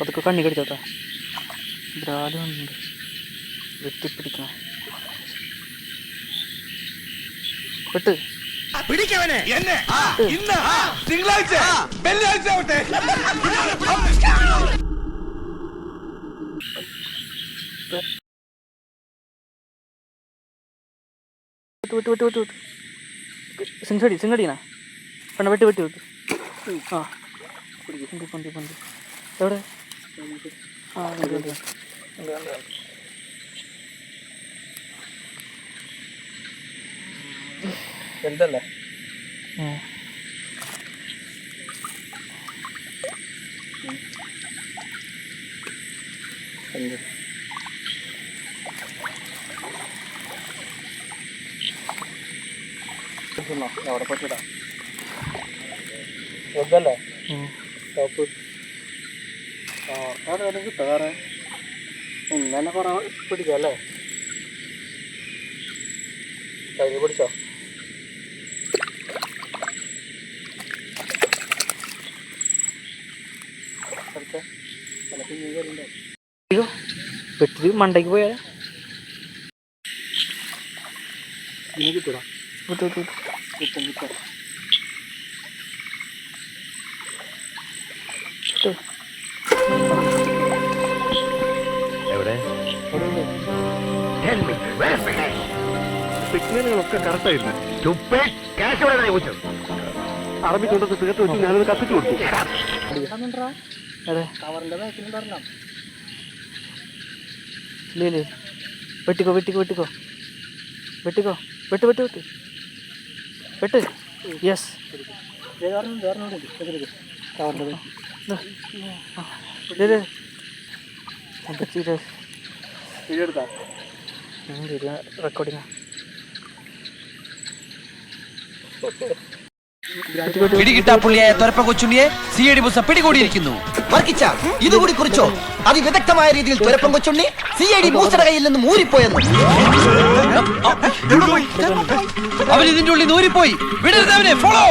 പതുക്കെ കണ്ണി കടിച്ചോട്ടോ. ബ്രാൽ വന്നിട്ടുണ്ട്. വെട്ടിപ്പിടിക്കണം. വെട്ട്. പിടിക്കവനെ. എന്നെ. ഇന്ന്. തിങ്കളാഴ്ച. വെള്ളിയാഴ്ച ആവട്ടെ. വിട്ട് വിട്ട് വിട്ട് വിട്ട്. വിട്ട് സിംഗടി പണ്ട് വെട്ടി വെട്ടി വെട്ടി. ആ. പൊന്തി പണ്ടി പണ്ടി എവിടെ? ആ. എന്തല്ലേ? ആ. എന്ത്? തിന്നോ? അവിടെ പോയിട്ടാ എന്തല്ലേ ഉം. ടോപ്പ് ആ അവിടെ വല്ലതും കിട്ടോ? വേറെ? ഇന്നെ കുറേ പിടിക്കാം അല്ലേ? കയ്യിൽ പിടിച്ചോ? വെട്ടി മണ്ടയ്ക്ക് പോയാ കിട്ടൂടാ. കിട്ടും കിട്ടും. വിട്ട് എവിടെ സിഗ്നലുകളൊക്കെ കറക്റ്റായിരുന്നു ക്യാഷ് എവിടെ ചോദിച്ചത്? അറബി കൊണ്ടത് തീർത്ത് വെച്ച് ഞാനത് കത്തിച്ചു കൊടുത്തു. വെട്ടിക്കോ വെട്ടിക്കോ വെട്ടിക്കോ. വെട്ടിക്കോ. വെട്ട് വെട്ട് വെട്ട്. വെട്ട് യെസ് റെക്കോർഡിങ് പിടികിട്ടാ റെക്കോർഡിങ് തുരപ്പ കൊച്ചുണ്ണിയെ സി ഐ ഡി ബുസ പിടികൂടിയിരിക്കുന്നു. വർക്കിച്ച ഇതുകൂടി കുറിച്ചോ? അതിവിദഗ്ധമായ രീതിയിൽ തുരപ്പം കൊച്ചുണ്ണി സി ഐ ഡി ബൂസ്റ്ററുടെ കയ്യിൽ നിന്ന് ഊരിപ്പോയെന്ന്. അവൻ ഇതിന്റെ ഉള്ളിൽ നിന്ന് ഊരിപ്പോയി. വിടരുത് അവനെ ഫോളോ